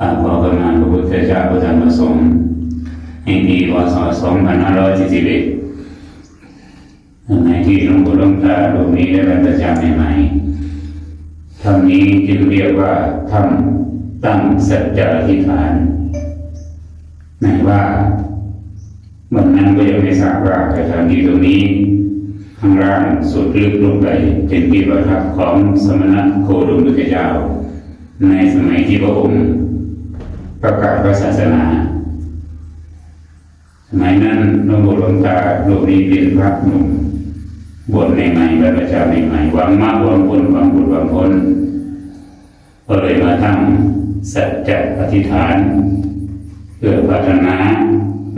ข้าขอประมาณพระพุทธเจ้าพระธรรมสงฆ์แห่งปีพศ2541ในที่หลวงปู่หลวงตาหลวงนี้ได้บรรพชาใหม่ๆธรรมนี้จึงเรียกว่าธรรมตั้งสัจจะอธิษฐานหมายว่าวันนั้นก็ยังไม่ทราบว่าแต่ทำที่ตรงนี้ข้างล่างสุดลึกลงไปเป็นที่ประทับของสมณะโคดมพุทธเจ้าในสมัยที่พระองค์ ประกาศพระศาสนาสมัยนั้นหลวงปู่หลวงตาหลูกนี้เป็นพระหนุ่มบวชใหม่ๆบรรพชาใหม่ๆหวังมากหวังผลหวังบุญหวังผลก็เลยมาทำสัจจะอธิษฐานเพื่อพัฒนา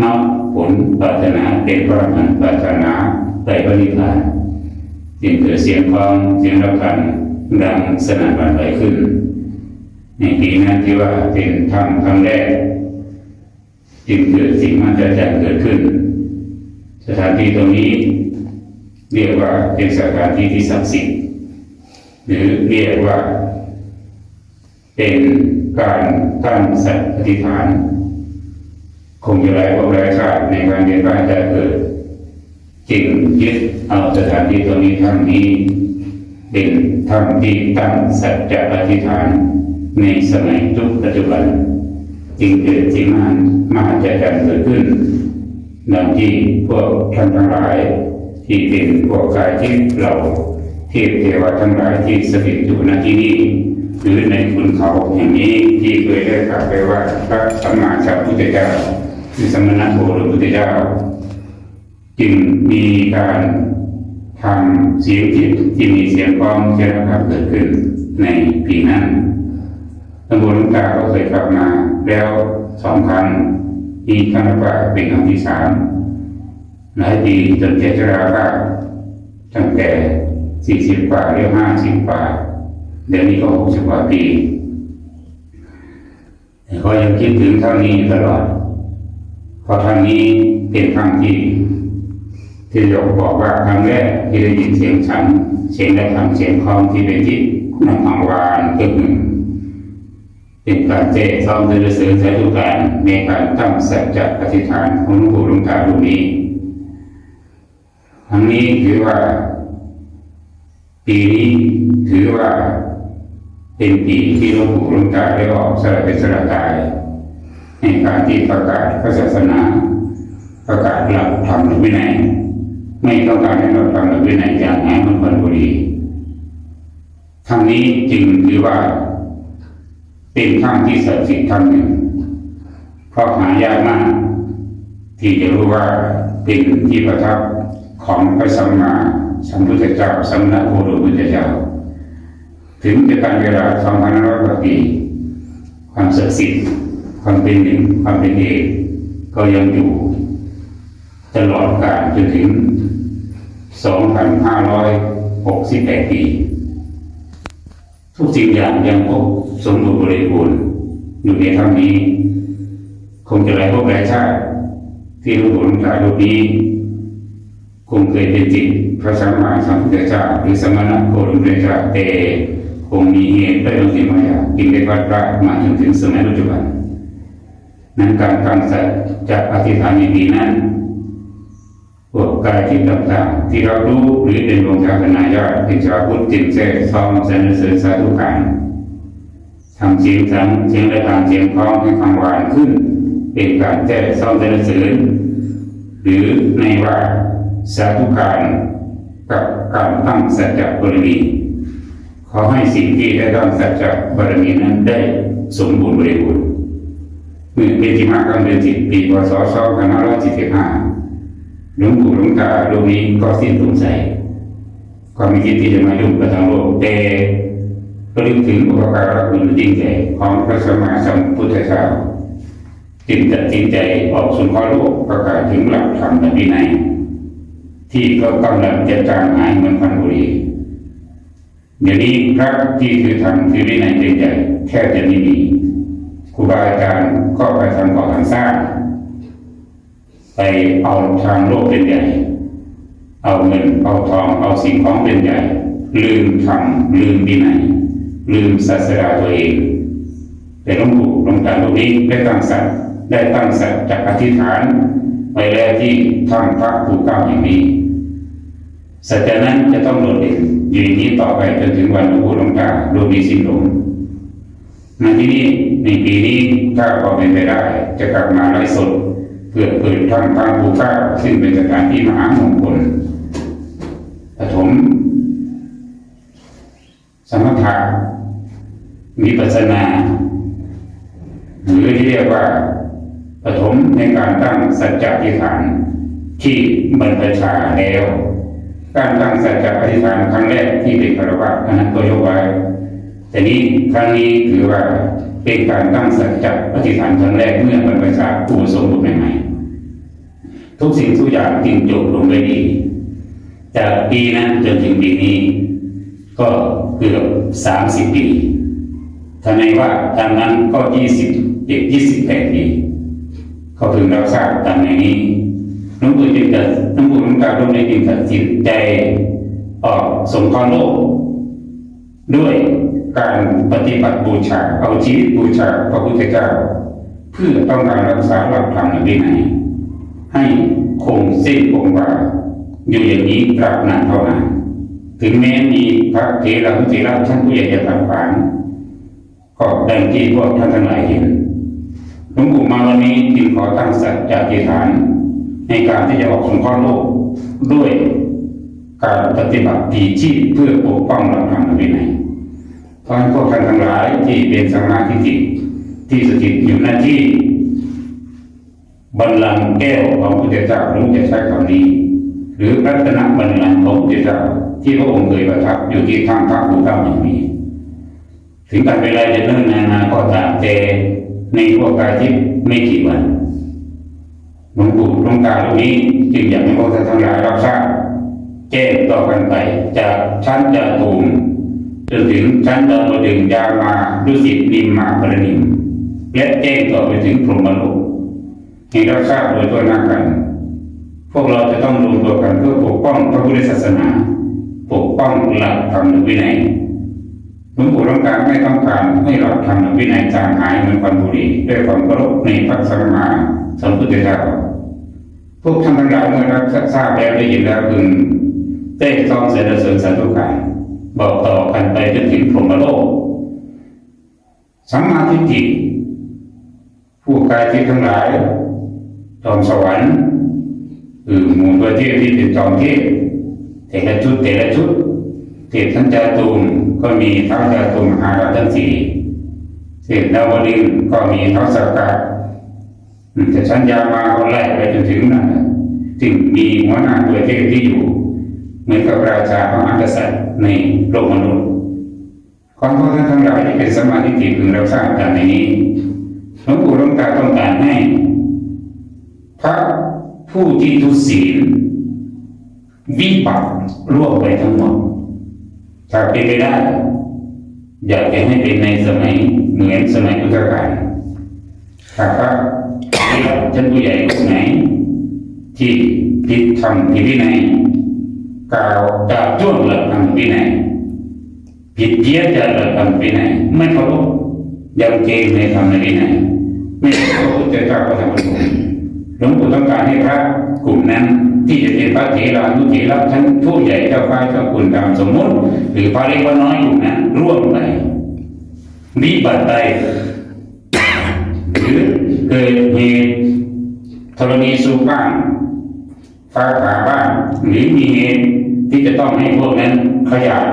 มรรคผลพัฒนาเป็นพระมันพัฒนาไปปฏิพานจึงเกิดเสียงคลองเสียงระฆังดังสนั่นหวั่นไหวขึ้น ในปีนั้นที่ว่าเป็นธรรมครั้งแรก จึงเกิดสิ่งมหัศจรรย์เกิดขึ้น สถานที่ตรงนี้เรียกว่าเป็นสถานที่ที่ศักดิ์สิทธิ์หรือเรียกว่า เป็นการตั้งสัตย์อธิฐาน คงจะหลายภพหลายชาติในการเรียนบ้านจะเกิดจึงยึดเอาสถานที่ตรงนี้ทำนี้ เป็นธรรมที่ตั้งสัจจะอธิฐาน ในสมัยยุคปัจจุบันจึงเกิดสิ่งมหันมหัศจรรย์เกิดขึ้นดังที่พวกท่านทั้งหลายที่เป็นพวกกายที่เราเทพเทวทั้งหลายที่สถิตอยู่ณที่นี้หรือในคุณเขาแห่งนี้ที่เคยได้กล่าวไปว่าพระสัมมาสัมพุทธเจ้าคือสมณะโคดมพุทธเจ้า จึงมีการทำเสียงจิตที่มีเสียงกลองเสียงระฆังเกิดขึ้นในปีนั้น ตำบลหลวงตาก็เคยกลับมาแล้วสองครั้งมีครั้งแรกเป็นครั้งที่สามหลายปีจนเจชราภาพตั้งแต่สี่สิบกว่าเรียกห้าสิบกว่าเดี๋ยวนี้ก็หกสิบกว่าปีแต่ก็ยังคิดถึงท่านี้ตลอดเพราะครั้งนี้เป็นครั้งที่ที่ยกบอกว่าครั้งแรกที่ได้ยินเสียงฉันเสียงและทำเสียงคลองที่เป็นจิตนังอังวานก็คือ เป็นการเจตซ้อมเดินเสริมใช้ทุกการในการตั้งสัจจะอธิษฐานของหลวงปู่หลวงตาลูกนี้ครั้งนี้ถือว่า ปีนี้ถือว่า เป็นปีที่หลวงปู่หลวงตาได้ออกสละเป็นสละตายในการที่ประกาศพระศาสนา ประกาศหลักธรรมหรือวินัยไม่ต้องการให้เราทำหรือวินัยอย่างง่ายมันเป็นบุรีทั้งนี้จึงถือว่า เป็นธรรมที่ศักดิ์สิทธิ์ธรรมหนึ่งเพราะหายากมาก ที่จะรู้ว่าเป็นที่ประทับของพระสัมมาสัมพุทธเจ้าสัมมาโคดมพุทธเจ้า ถึงจะการเวลาสองพันร้อยกว่าปีความศักดิ์สิทธิ์ความเป็นหนึ่งความเป็นเอกก็ยังอยู่ตลอดกาลจนถึง 2,568 ปี ทุกสิ่งอย่างยังครบ สมบูรณ์บริบูรณ์อยู่ในธรรมนี้ คงจะหลายภพหลายชาติที่หลวงปู่หลวงตาลูกนี้คงเคยเป็นจิตพระสัมมาสัมพุทธเจ้าหรือสมณะโคดมพุเจ้าแต่คงมีเหตุได้บางสิ่งบางอย่างจึงได้วัดได้มาจนถึงสมัยปัจจุบัน นั้นการตั้งสัจจะอธิษฐานในปีนั้นพวกกายที่ต่างๆที่เรารู้หรือเป็นดวงชาตนายอดเป็นชาวพุทธจิตเสกซองสรรเสริญสาธุการ ทำเสียงสังเสียงและทางเสียงคล้องให้ฟังหวานขึ้น เป็นการแจ้ซ่องสรรเสริญหรือในว่าสาธุการกับการตั้งสัจจะบารมีขอให้สิ่งที่ได้ตั้งสัจจะบารมีนั้นได้สมบูรณ์บริบูรณ์เมื่อเป็นที่มาการเดือนสิบปีพศ2545หลวงปู่หลวงตาโลกนี้ก็สิ้นสงสัยความมีคิดที่จะมายุ่งกับทางโลกแต่ ก็ลึกถึงอุปการะคุณยิ่งใหญ่ของพระสัมมาสัมพุทธเจ้าจึงตัดสินใจออกสุนทรโลกประกาศถึงหลักธรรมวินัยที่ก็กำลังจะจางหายเหมือนพันบุรีเดี๋ยวนี้พระที่คือธรรมคือวินัยเป็นใหญ่แทบจะไม่มีครูบาอาจารย์ก็ไปทำก่อทำสร้างไปเอาทางโลกเป็นใหญ่ เอาเงินเอาทองเอาสิ่งของเป็นใหญ่ ลืมธรรมลืมวินัย ลืมศาสนาตัวเอง แต่หลวงปู่หลวงตาตรงนี้ได้ตั้งสัตว์ได้ตั้งสัตว์จากอธิษฐานไว้แล้วที่ถ้ำพระภูเก้าอย่างนี้สัจจนั้นจะต้องโดดเด่นอยู่อย่างนี้ต่อไปจนถึงวันหลวงปู่หลวงตาโดยมีสิ้นลมในที่นี้ในปีนี้ถ้าพอเป็นไปได้ จะกลับมาไลฟ์สดเพื่อเปิดถ้ำพระภูเก้าซึ่งเป็นสถานที่มหามงคลปฐมสมถะ มีปัสนา หรือที่เรียกว่าปฐมในการตั้งสัจจะอธิษฐานที่บรรพชาแล้ว การตั้งสัจจะอธิษฐานครั้งแรกที่เป็นคารวะอันนั้นก็ยกไว้แต่นี้ครั้งนี้ถือว่าเป็นการตั้งสัจจะอธิษฐานครั้งแรกเมื่อบรรพชาผู้สมบูรณ์ใหม่ๆทุกสิ่งทุกอย่างจึงจบลงด้วยดี จากปีนั้นจนถึงปีนี้ ก็เกือบสามสิบปี ทำไมว่าทางนั้นก็ยี่สิบเจ็ดยี่สิบแปดปีเขาพึงรับทราบตามในนี้หลวงปู่จึงตัดหลวงปู่หลวงตาลงในจึงตัดสินใจออกสงเคราะห์โลก ด้วยการปฏิบัติบูชาเอาชีวิตบูชาพระพุทธเจ้า เพื่อต้องการรักษาหลักธรรมในวินัยให้คงเส้นคงวาอยู่อย่างนี้ตราบนานเท่านานถึงแม้มีพระเถระผู้เถระชั้นผู้ใหญ่จะขัดขวาง ก็ดังที่พวกท่านทั้งหลายเห็นหลวงปู่มาวันนี้จึงขอตั้งสัจจะอธิฐาน ในการที่จะออกสงเคราะห์โลกด้วยการปฏิบัติดีชีพเพื่อปกป้องหลักธรรมวินัยเพราะฉะนั้นพวกท่านทั้งหลายที่เป็นสมาธิจิตที่สถิตอยู่หน้าที่บัลลังก์แก้วของพระพุทธเจ้าหรือจะใช้คำนี้ หรือรัตนบัลลังก์ของพระเจ้าที่พระองค์เคยประทับอยู่ที่ทางพระภูเก้าอย่างนี้ ถึงการเวลาจะเนิ่นนานมาก็ตามแต่ในพวกกายทิพย์ไม่กี่วันหลวงปู่หลวงตาเหล่านี้จึงอยากให้พวกท่านทั้งหลายรับทราบแจ้งต่อกันไปจากชั้นจาตุมจนถึงชั้นดาวดึงยามาดุสิตนิมมาปรนิมและแจ้งต่อไปถึงพรหมโลกให้รับทราบโดยตัวหน้ากัน พวกเราจะต้องรวมตัวกันเพื่อปกป้องพระพุทธศาสนา ปกป้องหลักธรรมวินัย ลวงปู่ต้องการไม่ต้องการให้เราทำวินัยจางหายเหมือนควันบุหรี่ด้วยความเคารพในพระสัมมาสัมพุทธเจ้าพวกท่านทั้งหลายเมื่อรับทราบแล้วได้ยินแล้วพึงได้ต้องเสด็จเสริญสาธุการบอกต่อกันไปจนถึงพรหมโลกสัมมาทิฏฐิผู้กายที่ทั้งหลายจอมสวรรค์คือหมู่ประเทศที่เป็นจอมเทพแต่ละชุดแต่ละชุดเทพทั้งจาตุม ก็มีทั้งจาตุมมหาราชทั้งสี่เทพดาวดึงก็มีทั้งสักกะอืมแต่ชั้นยามาก็ไล่ไปจนถึงนั่นจึงมีหัวหน้าตัวเทพที่อยู่เหมือนกับราชาของอักษัตริย์ในโลกมนุษย์ความพวกท่านทั้งหลายที่เป็นสมาธิจิตพึงรับทราบกันในนี้หลวงปู่หลวงตาต้องการให้พระผู้ที่ทุศีลวิปัสสร่วมไปทั้งหมด ถ้าเป็นไปได้อยากจะให้เป็นในสมัยเหมือนสมัยพุทธกาลถ้าพระท่านผู้ใหญ่คนไหน ที่ผิดธรรมผิดวินัยกล่าวจาบจ้วงหลักธรรมวินัยผิดเพี้ยนจากหลักธรรมวินัยไม่เคารพยำเกรงในธรรมในวินัยไม่เคารพพระพุทธเจ้าพระธรรมพระสงฆ์ หลวงปู่ต้องการให้พระกลุ่มนั้น ที่จะเป็นพระเถรานุเถระทั้งผู้ใหญ่เจ้าฟ้าเจ้าคุณตามสมมติ หรือพระเล็กพระน้อยกลุ่มนั้นร่วมไปวิบัติไปหรือเกิดเหตุธรณีสูบบ้างฟ้าผ่าบ้างหรือมีเหตุที่จะต้องให้พวกนั้นขยับ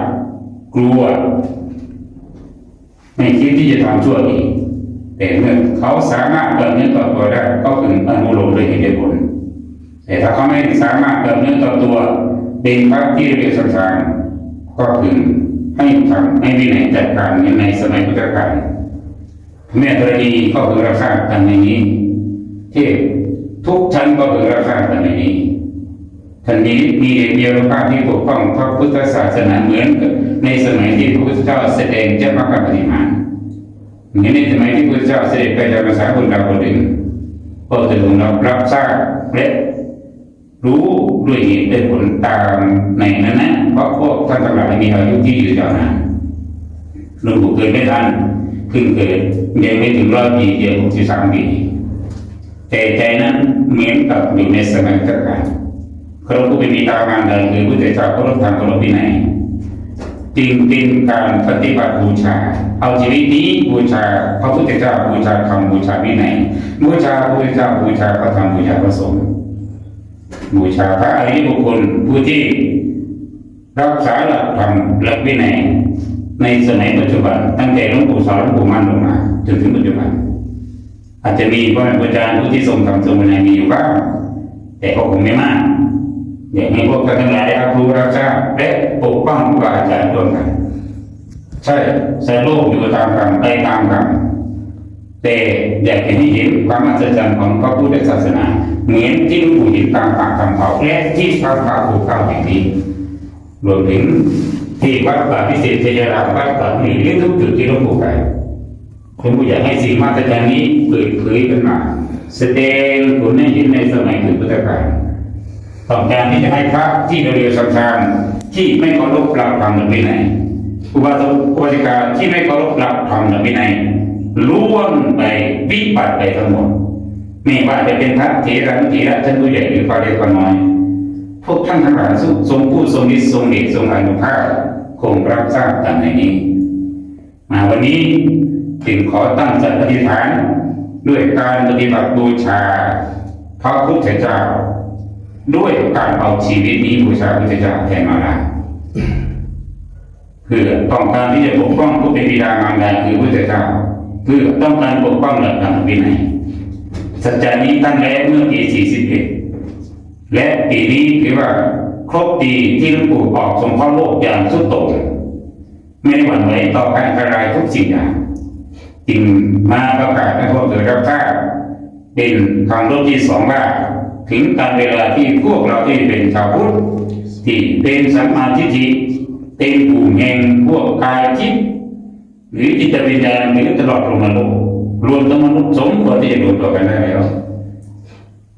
กลัว ไม่คิดที่จะทำชั่วอีก แต่เมื่อเขาสามารถเกิดเนื้อต่อตัวได้ก็พึงอนุโลมโดยเหตุผล แต่ถ้าเขาไม่สามารถเกิดเนื้อต่อตัวเป็นพระที่เรียกสังสารก็พึงให้ทำให้วินัยจัดการในสมัยพุทธกาลแม่ธรณีก็พึงรับทราบกันในนี้เทพทุกชั้นก็พึงรับทราบกันในนี้ท่านนี้มีเดียวภาพที่ปกป้องพระพุทธศาสนาเหมือนในสมัยที่พระพุทธเจ้าแสดงเจ้าพระปฏิมา เหมือนในสมัยที่พระเจ้าเสด็จไปจากภาษาคนดาวคนอื่นก็จะลงรับรับทราบและรู้ด้วยเหตุด้วยผลตามในนั้นนะเพราะพวกท่านทั้งหลายมีอายุที่อยืนยาวนานหลวงปู่เกิดไม่ทันเพิ่งเกิดยังไม่ถึงร้อยปีเดียวหกสิบสามปีแต่ใจนั้นเหมือนกับอยู่ในสมัยพุทธกาลเคารพผู้เป็นบิดามารดาคือพระเจ้าเคารพธรรมเคารพวินัย จึงเป็นการปฏิบัติบูชา เอาชีวิตนี้บูชาพระพุทธเจ้าบูชาธรรมบูชาวินัยบูชาพระพุทธเจ้าบูชาพระธรรมบูชาพระสงฆ์บูชาพระอริยบุคคลผู้ที่รักษาหลักธรรมหลักวินัยในสมัยปัจจุบัน ตั้งแต่หลวงปู่สอนหลวงปู่มั่นลงมาจนถึงปัจจุบัน อาจจะมีพรูอาจารย์ผู้ที่ทรงทำทรงวินัยมีอยู่บ้างแต่ก็คงไม่มาก อย่ากให้พวกท่านทั้งหลายรับรู้รับทราบและปกป้องครูบาอาจารย์ร่วมกันใช่ใสายโลกอยู่ตามกรรมไปตามกรรมแต่อยากให้เห็นความอัศจรรย์ของพระพุทธศาสนา เหมือนที่หลวงปู่เห็นตามปากคำเผาและที่พระพาภูเก้าแห่งนี้รวมถึงที่วัดป่าพิเศษเทยรามวัดป่าหรือหรือทุกจุดที่หลวงปู่ไปผมอยากให้สิ่งมาตรการนี้เปิดเผยขึ้นมา แสดงผลให้เห็นในสมัยถึงพุทธกาล ต้องการที่จะให้พระที่เรียวสังฆานที่ไม่เคารพหลักธรรมหรือวินัยอุบาสกอุบาสิกาที่ไม่เคารพหลักธรรมหรือวินัยล้วนไปวิบัติไปทั้งหมดไม่ว่าจะเป็นพระเถระนุเถระชั้นผู้ใหญ่หรือพระเล็กพระน้อย พวกท่านทั้งหลายทรงผู้ทรงฤทธิ์ทรงเดชทรงอนุภาพคงรับทราบกันในนี้ มาวันนี้จึงขอตั้งสัตย์อธิฐาน ด้วยการปฏิบัติบูชา พระพุทธเจ้า ด้วยการเอาชีวิตนี้บูชาพระเจ้าแทนมาลาเพื่อต้องการที่จะปกป้องผู้เป็นบิดามารดาคือพระเจ้าเพื่อต้องการปกป้องหลักธรรมวินัยสัจจานี้ตั้งแล้วเมื่อปี41และปีนี้ถือว่าครบปีที่หลวงปู่ออกสงเคราะห์โลกอย่างสุดโต่งไม่หวั่นไหวต่อการอันตรายทุกสิ่งอย่างจึงมาประกาศให้พวกเกิดรับทราบเป็นคำรบที่สองว่า ถึงการเวลาที่พวกเราที่เป็นชาวพุทธที่เป็นสัมมาทิฏฐิเป็นผู้แห่งพวกกายทิพย์หรือจิตวิญญาณหรือตลอดลงมาโลกรวมทั้งมนุษย์สมควรที่จะรวมตัวกันได้แล้ว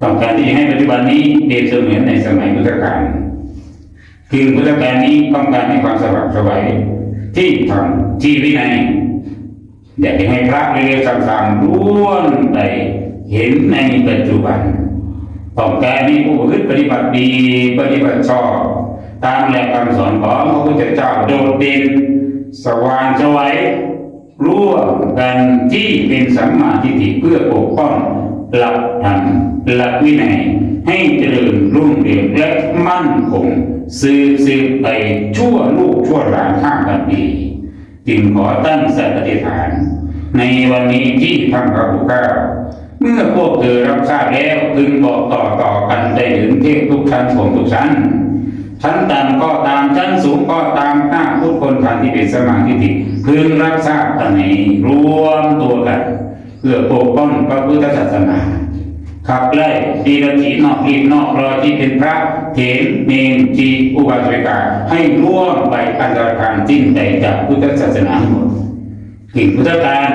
ต้องการที่ให้ปัจจุบันนี้เปรียบเสมือนในสมัยพุทธกาลคือพุทธกาลนี้ต้องการให้ความสว่างสวัยที่ทำที่วินัยอยากให้พระเรียนสั่งๆร่วมไปเห็นในปัจจุบัน ต้องการให้ผู้ยึดปฏิบัติดีปฏิบัติชอบ ตามแหลักคำสอนของพระพุทธเจ้าโดดเด่นสว่างสวัยร่วมกันที่เป็นสัมมาทิฏฐิเพื่อปกป้องหลักธรรมหลักวินัยให้เจริญรุ่งเรืองและมั่นคงสืบสืบไปชั่วลูกชั่วหลานข้ามกันดีจึงขอตั้งสัตย์อธิษฐาน ในวันนี้ที่ทำพระผู้เก้า เมื่อพวกเธอรับทราบแล้วพึงบอกต่อต่อกันได้ถึงเทพทุกชั้นของทุกชั้นชั้นต่ำก็ตามชั้นสูงก็ตามหน้าทุกคนท่านที่เป็นสมาธิติพึงรับทราบกันในรวมตัวกัน เพื่อปกป้องพระพุทธศาสนาขับไล่ดีรถีนอกรีบนอกรอยที่เป็นพระเถรเนนจีอุบาสิกาให้ร่วมไปอันตรธานสิ้นใจจากพุทธศาสนาหมดถึงพุทธการ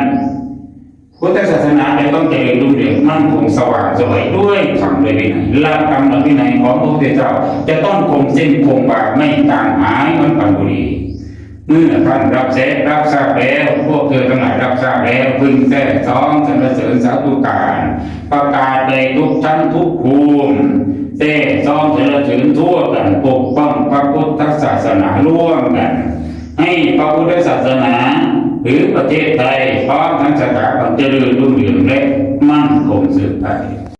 พุทธศาสนาจะต้องเจริญรุ่งเรืองมั่นคงสว่างสวยด้วยธรรมด้วยวินัยหลักธรรมหลักวินัยของพระพุทธเจ้า จะต้องคงเส้นคงวาไม่ต่างหายมือนปังบุรีเมื่อท่านรับเสร็จรับทราบแล้วพวกเธอทั้งหลายรับทราบแล้วพึงแท้ท้องสรรเสริญสาธุการ ประกาศในทุกชั้นทุกภูมิแท้ท้องสรรเสริญทั่วกันปกป้องพระพุทธศาสนาร่วมกัน ให้พระพุทธศาสนา หรือประเทศไทยพร้อมทั้งสถาบันเจริญรุ่งเรืองและมั่นคงสืบไป